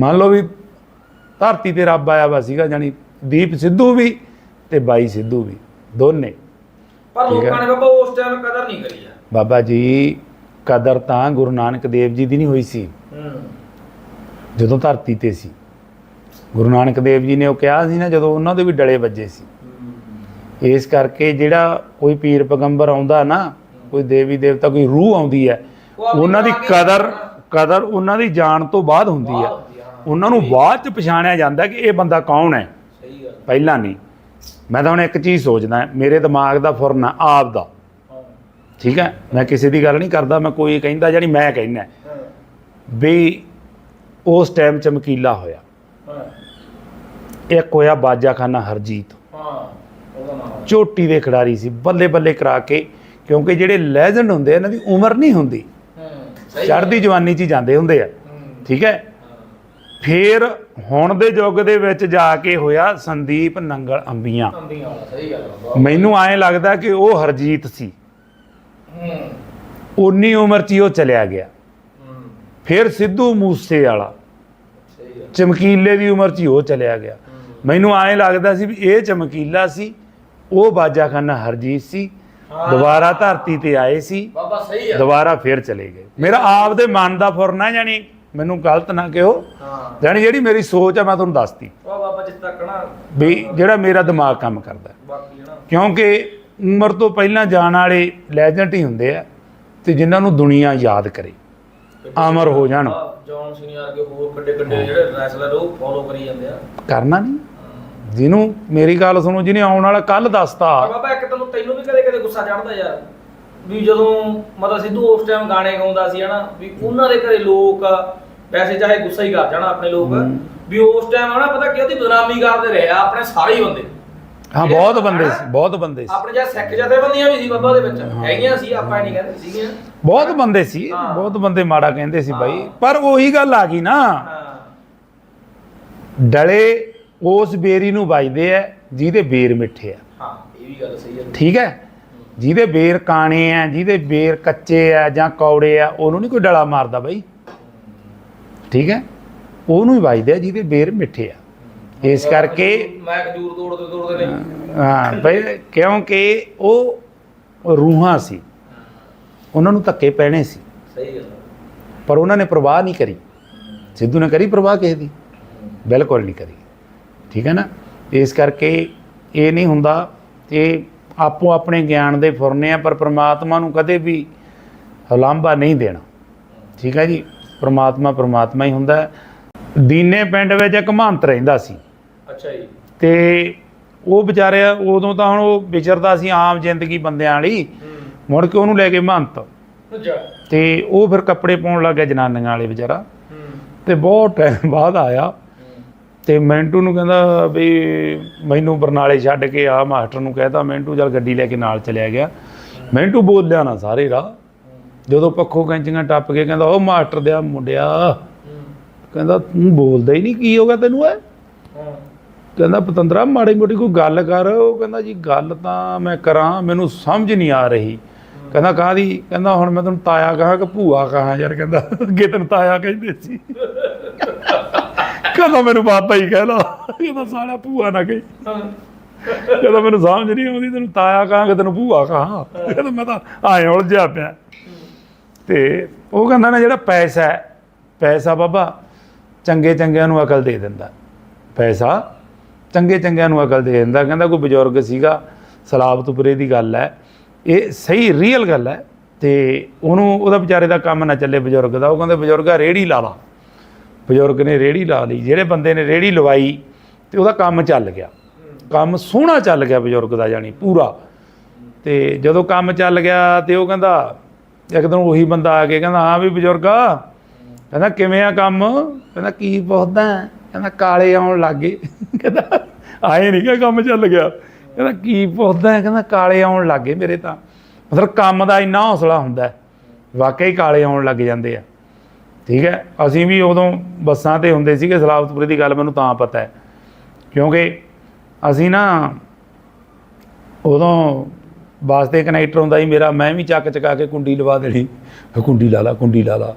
ਮੰਨ ਲਓ ਵੀ ਧਰਤੀ ਤੇ ਰੱਬ ਆਇਆ ਵਾ ਸੀਗਾ ਜਾਨੀ ਦੀਪ ਸਿੱਧੂ ਵੀ ਤੇ ਬਾਈ ਸਿੱਧੂ ਵੀ ਦੋਨੇ। ਪਰ। ਲੋਕਾਂ ਨੇ ਬਾਬਾ ਉਸ ਟਾਈਮ ਕਦਰ ਨਹੀਂ ਕਰੀ ਆ। ਬਾਬਾ ਜੀ ਕਦਰ ਤਾਂ ਗੁਰੂ ਨਾਨਕ ਦੇਵ ਜੀ ਦੀ ਨਹੀਂ ਹੋਈ ਸੀ। ਜਦੋਂ ਧਰਤੀ ਤੇ ਸੀ। ਗੁਰੂ ਨਾਨਕ ਦੇਵ ਜੀ ਨੇ ਉਹ ਕਿਹਾ ਸੀ ਨਾ ਜਦੋਂ ਉਹਨਾਂ ਦੇ ਵੀ ਡਲੇ ਵੱਜੇ ਸੀ। ਇਸ ਕਰਕੇ ਜਿਹੜਾ ਕੋਈ ਪੀਰ ਪੈਗੰਬਰ ਆਉਂਦਾ ਨਾ ਕੋਈ ਦੇਵੀ ਦੇਵਤਾ ਕੋਈ ਰੂਹ ਆਉਂਦੀ ਹੈ ਉਹਨਾਂ ਦੀ ਕਦਰ। ਕਦਰ ਉਹਨਾਂ ਦੀ ਜਾਣ ਤੋਂ ਬਾਅਦ ਹੁੰਦੀ ਹਾਂ। ਉਹਨਾਂ ਨੂੰ ਬਾਅਦ ਚ ਪਛਾਣਿਆ ਜਾਂਦਾ ਕਿ ਇਹ ਬੰਦਾ ਕੌਣ ਹੈ। ਸਹੀ ਗੱਲ ਪਹਿਲਾਂ ਨਹੀਂ। ਮੈਂ ਤਾਂ ਹੁਣ ਇੱਕ ਚੀਜ਼ ਸੋਚਦਾ ਮੇਰੇ ਦਿਮਾਗ ਦਾ ਫੁਰਨ ਆਪ ਦਾ। ਠੀਕ ਹੈ? ਮੈਂ ਕਿਸੇ ਦੀ ਗੱਲ ਨਹੀਂ ਕਰਦਾ ਮੈਂ ਕੋਈ ਕਹਿੰਦਾ ਜਿਹੜੀ ਮੈਂ ਕਹਿੰਦਾ। ਵੀ ਉਸ ਟਾਈਮ ਚਮਕੀਲਾ ਹੋਇਆ। ਇੱਕ ਹੋਇਆ ਬਾਜਾਖਾਨਾ ਹਰਜੀਤ। ਚੋਟੀ ਦੇ ਖਿਡਾਰੀ ਸੀ ਬੱਲੇ ਬੱਲੇ ਕਰਾ ਕੇ ਕਿਉਂਕਿ ਜਿਹੜੇ ਲੈਜੈਂਡ ਹੁੰਦੇ ਆ, ਇਹਨਾਂ ਦੀ ਉਮਰ ਨਹੀਂ ਹੁੰਦੀ। ਹੂੰ ਸਹੀ ਚੜ੍ਹਦੀ ਜਵਾਨੀ 'ਚ ਹੀ ਜਾਂਦੇ ਹੁੰਦੇ ਆ। ਠੀਕ ਹੈ? ਫਿਰ ਹੁਣ ਦੇ ਯੁੱਗ ਦੇ ਵਿੱਚ ਜਾ ਕੇ ਹੋਇਆ ਸੰਦੀਪ ਨੰਗਲ ਅੰਬੀਆਂ। ਅੰਬੀਆਂ ਵਾਲਾ ਸਹੀ ਗੱਲ ਆ ਬਾਬਾ ਮੈਨੂੰ ਐਂ ਲੱਗਦਾ ਕਿ ਉਹ ਹਰਜੀਤ ਸੀ। ਹੂੰ। ਉਨੀ ਉਮਰ 'ਚ ਹੀ ਉਹ ਚਲਿਆ ਗਿਆ। ਹੂੰ। ਫਿਰ ਸਿੱਧੂ ਮੂਸੇ ਵਾਲਾ ਸਹੀ ਗੱਲ ਚਮਕੀਲੇ ਦੀ ਉਮਰ 'ਚ ਹੀ ਉਹ ਚਲਿਆ ਗਿਆ। ਮੈਨੂੰ ਐਂ ਲੱਗਦਾ ਸੀ ਵੀ ਇਹ ਚਮਕੀਲਾ ਸੀ ਉਹ ਬਾਜਾਖਾਨਾ ਹਰਜੀਤ ਸੀ ਹਾਂ। ਦੁਬਾਰਾ ਧਰਤੀ ਤੇ ਆਏ ਸੀ ਬਾਬਾ ਸਹੀ ਆ। ਦੁਬਾਰਾ ਫਿਰ ਚਲੇ ਗਏ। ਮੇਰਾ ਆਪ ਦੇ ਮਨ ਦਾ ਫੁਰਨਾ ਜਾਨੀ ਮੈਨੂੰ ਗਲਤ ਨਾ ਕਿਹੋ। ਹਾਂ। ਜਾਨੀ ਜਿਹੜੀ ਮੇਰੀ ਸੋਚ ਆ ਮੈਂ ਤੁਹਾਨੂੰ ਦੱਸਤੀ। ਉਹ ਬਾਬਾ ਜਿੱਤ ਤੱਕ ਨਾ ਵੀ ਜਿਹੜਾ ਮੇਰਾ ਦਿਮਾਗ ਕੰਮ ਕਰਦਾ। ਬਾਕੀ ਨਾ ਕਿਉਂਕਿ ਉਮਰ ਤੋਂ ਪਹਿਲਾਂ ਜਾਣ ਵਾਲੇ ਲੈਜੈਂਡ ਹੀ ਹੁੰਦੇ ਆ ਤੇ ਜਿਨ੍ਹਾਂ ਨੂੰ ਦੁਨੀਆ ਯਾਦ ਕਰੇ। ਅਮਰ ਹੋ ਜਾਣ। ਜੌਨ ਸੀਨੀਅਰ ਕੇ ਹੋਰ ਕੱਡੇ ਕੱਡੇ ਜਿਹੜੇ ਰੈਸਲਰ ਉਹ ਫੋਲੋ ਕਰੀ ਜਾਂਦੇ ਆ। ਕਰਨਾ ਨਹੀਂ। ਜਿਹਨੂੰ ਮੇਰੀ ਗੱਲ ਸੁਣੋ ਜਿਹਨੇ ਆਉਣ ਵਾਲਾ ਕੱਲ ਦੱਸਤਾ। ਬਾਬਾ ਇੱਕ ਤੈਨੂੰ ਤੈਨੂੰ ਵੀ ਕਦੇ ਕਦੇ ਗੁੱਸਾ ਚੜਦਾ ਯਾਰ। ਵੀ ਜਦੋਂ ਮਤਲਬ ਸਿੱਧੂ ਉਸ ਟਾਈਮ ਗਾਣੇ ਗਾਉਂਦਾ ਸੀ ਹਨਾ ਵੀ ਉਹਨਾਂ ਦੇ ਘਰੇ ਲੋਕ ਵੈਸੇ ਚਾਹੇ ਗੁੱਸਾ ਹੀ ਕਰ ਜਾਣਾ ਆਪਣੇ ਲੋਕ। ਵੀ ਉਸ ਟਾਈਮ ਹਨਾ ਪਤਾ ਕੀ ਉਹਦੀ ਬਦਨਾਮੀ ਕਰਦੇ ਰਹੇ ਆ ਆਪਣੇ ਸਾਰੇ ਹੀ ਬੰਦੇ। ਹਾਂ ਬਹੁਤ ਬੰਦੇ ਸੀ ਬਹੁਤ ਬੰਦੇ ਸੀ। ਆਪਣੇ ਜਿਹੜਾ ਸਿੱਖ ਜਥੇਬੰਦੀਆਂ ਵੀ ਸੀ ਬਾਬਾ ਦੇ ਵਿੱਚ ਹੈਗੀਆਂ ਸੀ ਆਪਾਂ ਨਹੀਂ ਕਹਿੰਦੇ ਸੀਗੀਆਂ। ਬਹੁਤ ਬੰਦੇ ਸੀ ਹਾਂ। ਬਹੁਤ ਬੰਦੇ ਮਾੜਾ ਕਹਿੰਦੇ ਸੀ ਬਾਈ। ਪਰ ਉਹੀ ਗੱਲ ਆ ਗਈ ਨਾ। ਹਾਂ। ਡਲੇ ਉਸ ਬੇਰੀ ਨੂੰ ਵੱਜਦੇ ਆ ਜਿਹਦੇ ਬੇਰ ਮਿੱਠੇ ਆ। ਹਾਂ ਇਹ ਵੀ ਗੱਲ ਸਹੀ ਹੈ ਠੀਕ ਹੈ? ਜਿਹਦੇ ਬੇਰ ਕਾਣੇ ਆ ਜਿਹਦੇ ਬੇਰ ਕੱਚੇ ਆ ਜਾਂ ਕੌੜੇ ਆ ਉਹਨੂੰ ਨਹੀਂ ਕੋਈ ਡਲਾ ਮਾਰਦਾ ਬਾਈ। ਠੀਕ ਹੈ? ਉਹਨੂੰ ਹੀ ਵੱਜਦੇ ਆ ਜਿਹਦੇ ਬੇਰ ਮਿੱਠੇ ਆ। ਇਸ ਕਰਕੇ ਮੈਂ ਖਜੂਰ ਤੋੜਦੇ ਤੋੜਦੇ ਨਹੀਂ। ਹਾਂ ਬਈ ਕਿਉਂਕਿ ਉਹ ਰੂਹਾਂ ਸੀ। ਉਹਨਾਂ ਨੂੰ ਧੱਕੇ ਪੈਣੇ ਸੀ। ਸਹੀ ਗੱਲ ਆ। ਪਰ ਉਹਨਾਂ ਨੇ ਪ੍ਰਵਾਹ ਨਹੀਂ ਕਰੀ। ਸਿੱਧੂ ਨੇ ਕਰੀ ਪ੍ਰਵਾਹ ਕਿਸੇ ਦੀ? ਬਿਲਕੁਲ ਨਹੀਂ ਕਰੀ। ਠੀਕ ਹੈ ਨਾ? ਇਸ ਕਰਕੇ ਇਹ ਨਹੀਂ ਹੁੰਦਾ ਇਹ ਆਪੋ ਆਪਣੇ ਗਿਆਨ ਦੇ ਫੁਰਨੇ ਆ ਪਰ ਪ੍ਰਮਾਤਮਾ ਨੂੰ ਕਦੇ ਵੀ ਹਲਾਂਬਾ ਨਹੀਂ ਦੇਣਾ। ਠੀਕ ਹੈ ਜੀ? ਪ੍ਰਮਾਤਮਾ ਪ੍ਰਮਾਤਮਾ ਹੀ ਹੁੰਦਾ ਹੈ। ਦੀਨੇ ਪਿੰਡ ਵਿੱਚ ਇੱਕ ਮਹੰਤ ਰਹਿੰਦਾ ਸੀ। ਅੱਛਾ ਜੀ। ਤੇ ਉਹ ਵਿਚਾਰੇ ਉਦੋਂ ਤਾਂ ਹੁਣ ਉਹ ਵਿਚਰਦਾ ਸੀ ਆਮ ਜ਼ਿੰਦਗੀ ਬੰਦਿਆਂ ਵਾਲੀ। ਹੂੰ। ਮੁੜ ਕੇ ਉਹਨੂੰ ਲੈ ਕੇ ਮਹੰਤ। ਅੱਛਾ। ਤੇ ਉਹ ਫਿਰ ਕੱਪੜੇ ਪਾਉਣ ਲੱਗ ਗਿਆ ਜਨਾਨੀਆਂ ਵਾਲੇ ਵਿਚਾਰਾ। ਹੂੰ। ਤੇ ਬਹੁਤ ਟਾਈਮ ਬਾਅਦ ਆਇਆ। ਤੇ ਮੈਂਟੂ ਨੂੰ ਕਹਿੰਦਾ ਵੀ ਮੈਨੂੰ ਬਰਨਾਲੇ ਛੱਡ ਕੇ ਆ ਮਾਸਟਰ ਨੂੰ ਕਹਿਤਾ ਮੈਂਟੂ ਚੱਲ ਗੱਡੀ ਲੈ ਕੇ ਨਾਲ ਚਲਿਆ ਗਿਆ। ਮੈਂਟੂ ਬੋਲਿਆ ਨਾ ਸਾਰੇ ਰਾਹ। ਜਦੋਂ ਪੱਖੋਂ ਕੈਂਚੀਆਂ ਟੱਪ ਕੇ ਕਹਿੰਦਾ ਉਹ ਮਾਸਟਰ ਦਿਆ ਮੁੰਡਿਆ। ਕਹਿੰਦਾ ਤੂੰ ਬੋਲਦਾ ਹੀ ਨਹੀਂ ਕੀ ਹੋ ਗਿਆ ਤੈਨੂੰ ਐ ਕਹਿੰਦਾ ਪਤੰਦਰਾ ਮਾੜੀ ਮੋਟੀ ਕੋਈ ਗੱਲ ਕਰ। ਉਹ ਕਹਿੰਦਾ ਜੀ ਗੱਲ ਤਾਂ ਮੈਂ ਕਰਾਂ ਮੈਨੂੰ ਸਮਝ ਨਹੀਂ ਆ ਰਹੀ। ਕਹਿੰਦਾ ਕਾਹਦੀ? ਕਹਿੰਦਾ ਹੁਣ ਮੈਂ ਤੈਨੂੰ ਤਾਇਆ ਕਹਾਂ ਕਿ ਭੂਆ ਕਹਾਂ ਯਾਰ? ਕਹਿੰਦਾ ਅੱਗੇ ਤੈਨੂੰ ਤਾਇਆ ਕਹਿੰਦੇ ਸੀ। ਕਹਿੰਦਾ ਮੈਨੂੰ ਬਾਤਾ ਹੀ ਕਹਿ ਲਾ। ਕਹਿੰਦਾ ਸਾਲਾ ਭੂਆ ਨਾ ਕਹੀ। ਕਹਿੰਦਾ ਮੈਨੂੰ ਸਮਝ ਨਹੀਂ ਆਉਂਦੀ ਤੈਨੂੰ ਤਾਇਆ ਕਹਾਂ ਕਿ ਤੈਨੂੰ ਭੂਆ ਕਹਾਂ? ਕਹਿੰਦਾ ਮੈਂ ਤਾਂ ਆਏ ਉਲਝਿਆ ਪਿਆ। ਤੇ ਉਹ ਕਹਿੰਦਾ ਨਾ ਜਿਹੜਾ ਪੈਸਾ ਹੈ, ਪੈਸਾ ਬਾਬਾ ਚੰਗੇ ਚੰਗਿਆਂ ਨੂੰ ਅਕਲ ਦੇ ਦਿੰਦਾ। ਪੈਸਾ ਚੰਗੇ ਚੰਗਿਆਂ ਨੂੰ ਅਕਲ ਦੇ ਦਿੰਦਾ। ਕਹਿੰਦਾ ਕੋਈ ਬਜ਼ੁਰਗ ਸੀਗਾ ਸਲਾਬਤਪੁਰੇ ਦੀ ਗੱਲ ਹੈ, ਇਹ ਸਹੀ ਰੀਅਲ ਗੱਲ ਹੈ ਤੇ ਉਹਨੂੰ, ਉਹਦਾ ਵਿਚਾਰੇ ਦਾ ਕੰਮ ਨਾ ਚੱਲੇ ਬਜ਼ੁਰਗ ਦਾ। ਉਹ ਕਹਿੰਦੇ ਬਜ਼ੁਰਗਾ ਰੇੜੀ ਲਾ ਲਾ। ਬਜ਼ੁਰਗ ਨੇ ਰੇੜੀ ਲਾ ਲਈ। ਜਿਹੜੇ ਬੰਦੇ ਨੇ ਰੇੜੀ ਲਵਾਈ ਤੇ ਉਹਦਾ ਕੰਮ ਚੱਲ ਗਿਆ। ਕੰਮ ਸੋਹਣਾ ਚੱਲ ਗਿਆ ਬਜ਼ੁਰਗ ਦਾ ਜਾਨੀ ਪੂਰਾ। ਤੇ ਜਦੋਂ ਕੰਮ ਚੱਲ ਗਿਆ ਤੇ ਉਹ ਕਹਿੰਦਾ ਇੱਕ ਦਿਨ ਉਹੀ ਬੰਦਾ ਆ ਕੇ ਕਹਿੰਦਾ, ਹਾਂ ਵੀ ਬਜ਼ੁਰਗਾ, ਕਹਿੰਦਾ, ਕਿਵੇਂ ਆ ਕੰਮ? ਕਹਿੰਦਾ, ਕੀ ਪੁੱਛਦਾ? ਕਹਿੰਦਾ, ਕਾਲੇ ਆਉਣ ਲੱਗੇ ਕਹਿੰਦਾ, ਆਏ ਨਹੀਂ ਕਿ ਕੰਮ ਚੱਲ ਗਿਆ। ਕਹਿੰਦਾ, ਕੀ ਪੁੱਛਦਾ? ਕਹਿੰਦਾ, ਕਾਲੇ ਆਉਣ ਲੱਗੇ ਮੇਰੇ ਤਾਂ। ਮਤਲਬ ਕੰਮ ਦਾ ਇੰਨਾ ਹੌਸਲਾ ਹੁੰਦਾ ਹੈ। ਵਾਕਈ ਕਾਲੇ ਆਉਣ ਲੱਗ ਜਾਂਦੇ ਆ। ਠੀਕ ਹੈ, ਅਸੀਂ ਵੀ ਉਦੋਂ ਬੱਸਾਂ ਤੇ ਹੁੰਦੇ ਸੀਗੇ, ਸਲਾਬਤਪੁਰੇ ਦੀ ਗੱਲ ਮੈਨੂੰ ਤਾਂ ਪਤਾ ਹੈ। ਕਿਉਂਕਿ ਅਸੀਂ ਨਾ ਉਦੋਂ ਬੱਸ ਤੇ ਕਨੈਕਟਰ ਹੁੰਦਾ ਸੀ ਮੇਰਾ, ਮੈਂ ਵੀ ਚੱਕ ਚਕਾ ਕੇ ਕੁੰਡੀ ਲਵਾ ਦੇਣੀ। ਫਿਰ ਕੁੰਡੀ ਲਾ ਲਾ, ਕੁੰਡੀ ਲਾ ਲਾ।